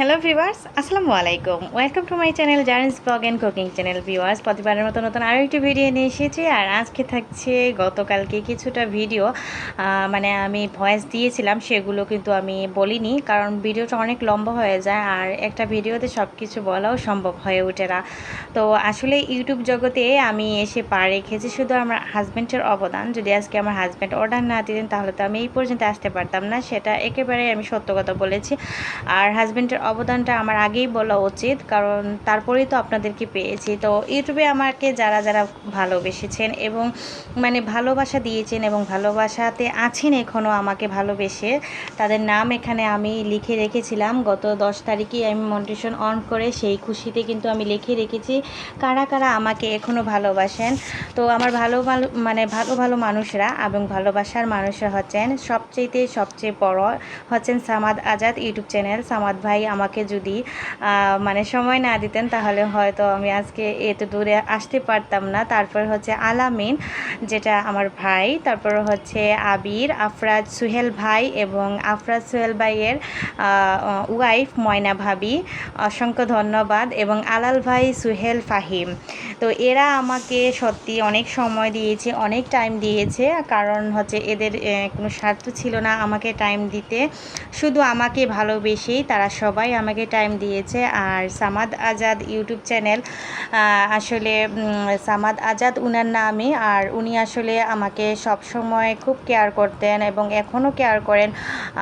Hello viewers আসসালামু আলাইকুম welcome to my channel জার্নস blog and cooking channel viewers প্রতিবারের মতো নতুন আরও একটি ভিডিও নিয়ে এসেছি। আর আজকে থাকছে, গতকালকে কিছুটা ভিডিও মানে আমি ভয়েস দিয়েছিলাম, সেগুলো কিন্তু আমি বলিনি, কারণ ভিডিওটা অনেক লম্বা হয়ে যায়, আর একটা ভিডিওতে সব কিছু বলাও সম্ভব হয়ে ওঠে না। তো আসলে ইউটিউব জগতে আমি এসে পা রেখেছি, শুধু আমার হাজব্যান্ডের অবদান। যদি আজকে আমার হাজব্যান্ড অর্ডার না দিতেন, তাহলে তো আমি এই পর্যন্ত আসতে পারতাম না। সেটা একেবারে আমি সত্য কথা বলেছি। আর হাজব্যান্ডের অবদানটা আমার আগেই বলা উচিত, কারণ তারপরেই তো আপনাদেরকে পেয়েছি। তো ইউটিউবে আমাকে যারা যারা ভালোবেসেছেন এবং মানে ভালোবাসা দিয়েছেন এবং ভালোবাসাতে আছেন এখনও আমাকে ভালোবেসে, তাদের নাম এখানে আমি লিখে রেখেছিলাম। গত দশ তারিখে আমি মন্টেশন অন করে সেই খুশিতে কিন্তু আমি লিখে রেখেছি, কারা কারা আমাকে এখনও ভালোবাসেন। তো আমার ভালো ভালো মানে ভালো ভালো মানুষরা এবং ভালোবাসার মানুষরা হচ্ছেন সবচেয়েতে সবচেয়ে বড় হচ্ছেন সামাদ আজাদ ইউটিউব চ্যানেল। সামাদ ভাই আমাকে যদি মানে সময় না দিতেন, তাহলে হয়তো আমি আজকে এত দূরে আসতে পারতাম না। তারপর হচ্ছে আলামিন, যেটা আমার ভাই, তারপর হচ্ছে আবির, আফরাজ সুহেল ভাই এবং আফরাজ সুহেল ভাইয়ের ওয়াইফ ময়না ভাবি, অসংখ্য ধন্যবাদ এবং আলাল ভাই সুহেল ফাহিম। তো এরা আমাকে সত্যি অনেক সময় দিয়েছে, অনেক টাইম দিয়েছে, কারণ হচ্ছে এদের কোনো স্বার্থ ছিল না আমাকে টাইম দিতে। শুধু আমাকে ভালোবেসেই তারা সবাই আমাকে টাইম দিয়েছে। আর সামাদ আজাদ ইউটিউব চ্যানেল আসলে সামাদ আজাদ উনার নামে আর উনি আসলে আমাকে সব সময় খুব কেয়ার করতেন এবং এখনও কেয়ার করেন।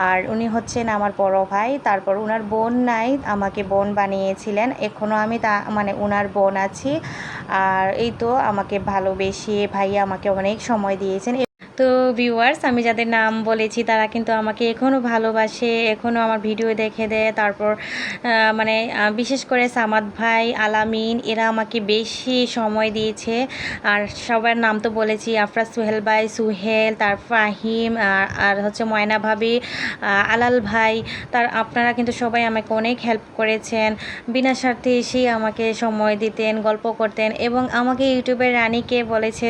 আর উনি হচ্ছেন আমার বড় ভাই। তারপর উনার বোন নাই, আমাকে বোন বানিয়েছিলেন। এখনও আমি তা মানে উনার বোন আছি। আর এই তো আমাকে ভালোবেসে ভাইয়া আমাকে অনেক সময় দিয়েছেন। তো ভিউয়ার্স আমি যাদের নাম বলেছি, তারা কিন্তু আমাকে এখনও ভালোবাসে এখনও আমার ভিডিও দেখে দেয়। তারপর মানে বিশেষ করে সামাদ ভাই, আলামিন, এরা আমাকে বেশি সময় দিয়েছে। আর সবার নাম তো বলেছি আফরাজ সুহেল ভাই, সুহেল, তার ফাহিম, আর হচ্ছে ময়না ভাবি আলাল ভাই, তার আপনারা কিন্তু সবাই আমাকে অনেক হেল্প করেছেন। বিনা স্বার্থে এসেই আমাকে সময় দিতেন, গল্প করতেন এবং আমাকে ইউটিউবের রানীকে বলেছে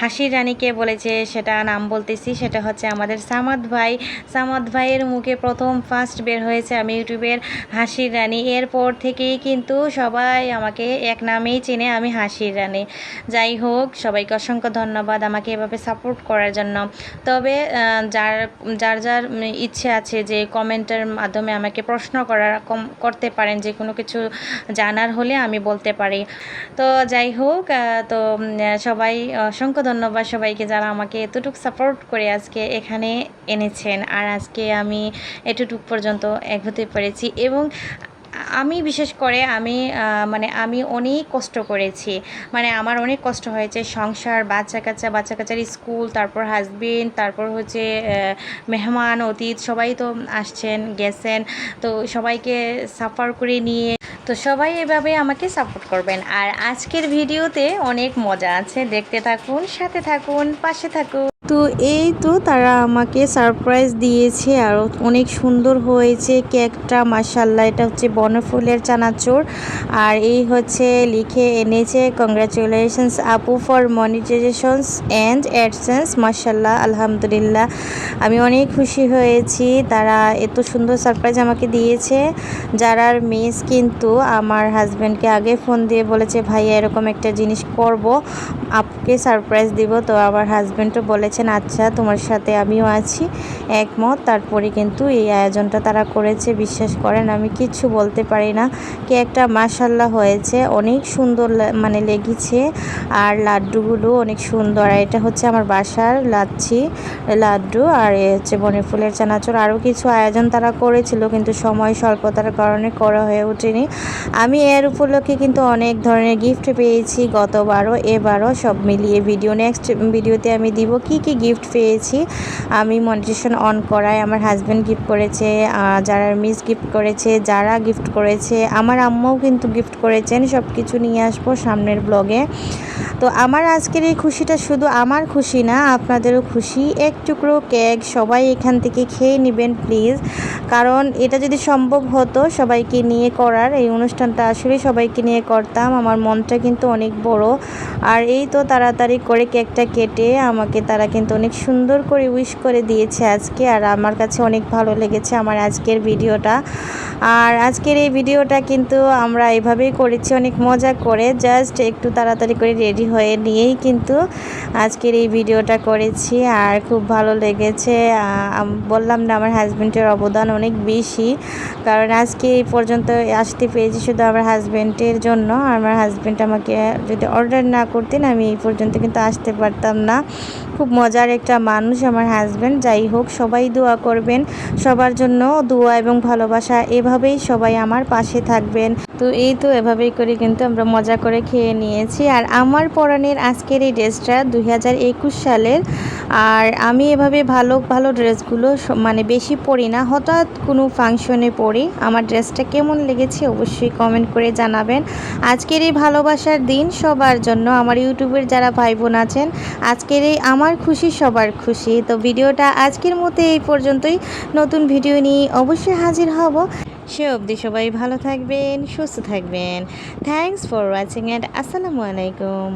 হাসির রানীকে বলেছে সেটা নাম বলতেছি, সেটা হচ্ছে আমাদের সামাদ ভাই। সামাদ ভাইয়ের মুখে প্রথম ফার্স্ট বের হয়েছে আমি ইউটিউবের হাসির রানী। এরপর থেকেই কিন্তু সবাই আমাকে এক নামেই চেনে আমি হাসির রানী। যাই হোক, সবাইকে অসংখ্য ধন্যবাদ আমাকে এভাবে সাপোর্ট করার জন্য। তবে যার যার যার ইচ্ছে আছে যে কমেন্টের মাধ্যমে আমাকে প্রশ্ন করার করতে পারেন, যে কোনো কিছু জানার হলে আমি বলতে পারি। তো যাই হোক তো সবাই অসংখ্য ধন্যবাদ সবাইকে যারা আমাকে এতটুকু সাপোর্ট করে আজকে এখানে এনেছেন আর আজকে আমি এতটুকু পর্যন্ত এগোতে পেরেছি এবং আমি বিশেষ করে আমি মানে আমি অনেক কষ্ট করেছি। মানে আমার অনেক কষ্ট হয়েছে সংসার বাচ্চা কাচ্চা বাচ্চা কাচ্চার স্কুল তারপর হাজবেন্ড তারপর হচ্ছে মেহমান অতীত সবাই তো আসছেন, গেছেন। তো সবাইকে সাফার করে নিয়ে তো সবাই এভাবে আমাকে সাপোর্ট করবেন। আর আজকের ভিডিওতে অনেক মজা আছে। দেখতে থাকুন, সাথে থাকুন, পাশে থাকুন। তো এই তো তারা আমাকে সারপ্রাইজ দিয়েছে আর অনেক সুন্দর হয়েছে কেকটা মাসাল্লাহ এটা হচ্ছে বনফুলের চানাচুর। আর এই হচ্ছে লিখে এনেছে কংগ্রাচুলেশনস আপু ফর মনিটাইজেশনস অ্যান্ড অ্যাডসেন্স মাসাল্লাহ আলহামদুলিল্লাহ। আমি অনেক খুশি হয়েছি, তারা এত সুন্দর সারপ্রাইজ আমাকে দিয়েছে। যারার মিস কিন্তু আমার হাজব্যান্ডকে আগে ফোন দিয়ে বলেছে, ভাইয়া, এরকম একটা জিনিস করব, আপুকে সারপ্রাইজ দিব। তো আমার হাজব্যান্ডও বলেছেন আচ্ছা তোমার সাথে আমিও আছি, একমত। তারপরে কিন্তু এই আয়োজনটা তারা করেছে, বিশ্বাস করেন, আমি কিচ্ছু বলতে পারি না। কি একটা মাসাল্লাহ হয়েছে, অনেক সুন্দর মানে লেগেছে, আর লাড্ডুগুলো অনেক সুন্দর। আর এটা হচ্ছে আমার বাসার লাচ্ছি লাড্ডু, আর এ হচ্ছে বনের ফুলের চানাচুর। আরও কিছু আয়োজন তারা করেছিল, কিন্তু সময় স্বল্পতার কারণে করা হয়ে ওঠেনি। আমি এর উপলক্ষে কিন্তু অনেক ধরনের গিফট পেয়েছি, গতবারও, এবারও সব মিলিয়ে। ভিডিও নেক্সট ভিডিওতে আমি দিব, কি কি গিফট পেয়েছি। আমি মনিটেশন অন করায়, আমার হাজব্যান্ড গিফট করেছে যারা মিস গিফট করেছে, যারা গিফট করেছে, আমার আম্মাও কিন্তু গিফট করেছেন সব কিছু নিয়ে আসব সামনের ব্লগে তো আমার আজকের এই খুশিটা শুধু আমার খুশি না, আপনাদেরও খুশি। এক টুকরো কেক সবাই এখান থেকে খেয়ে নেবেন, প্লিজ। কারণ এটা যদি সম্ভব হতো সবাইকে নিয়ে করার, এই অনুষ্ঠানটা আসলে সবাইকে নিয়ে করতাম। আমার মনটা কিন্তু অনেক বড়। আর এই তো তাড়াতাড়ি করে কেকটা কেটে আমাকে তারা কিন্তু অনেক সুন্দর করে উইশ করে দিয়েছে আজকে। আর আমার কাছে অনেক ভালো লেগেছে আমার আজকের ভিডিওটা। আর আজকের এই ভিডিওটা কিন্তু আমরা এভাবেই করেছি, অনেক মজা করে। জাস্ট একটু তাড়াতাড়ি করে রেডি হয়ে নিয়েই কিন্তু আজকের এই ভিডিওটা করেছি। আর খুব ভালো লেগেছে। বললাম না আমার হাজব্যান্ডের অবদান অনেক বেশি। কারণ আজকে এই পর্যন্ত আসতে পেরেছি শুধু আমার হাজব্যান্ডের জন্য। আমার হাজব্যান্ড আমাকে যদি অর্ডার না করতেন, আমি এই পর্যন্ত কিন্তু আসতে পারতাম না। খুব মজার একটা মানুষ আমার হাজব্যান্ড যাই হোক, সবাই দোয়া করবেন। সবার জন্য দোয়া এবং ভালোবাসা এভাবেই সবাই আমার পাশে থাকবেন। তো এই তো এভাবেই করে কিন্তু আমরা মজা করে খেয়ে নিয়েছি। আর আমার পরনের আজকের এই ড্রেসটা দুই হাজার একুশ সালের। আর আমি এভাবে ভালো ভালো ড্রেসগুলো মানে বেশি পরি না। হঠাৎ কোনো ফাংশনে পরি। আমার ড্রেসটা কেমন লেগেছে অবশ্যই কমেন্ট করে জানাবেন। আজকের এই ভালোবাসার দিন সবার জন্য। আমার ইউটিউবের যারা ভাই বোন আছেন, আজকের এই আমার খুশি সবার খুশি। তো ভিডিওটা আজকের মতো এই পর্যন্তই। নতুন ভিডিও নিয়ে অবশ্যই হাজির হব। সে অবধি সবাই ভালো থাকবেন সুস্থ থাকবেন। থ্যাংকস ফর ওয়াচিং অ্যান্ড আসসালামু আলাইকুম।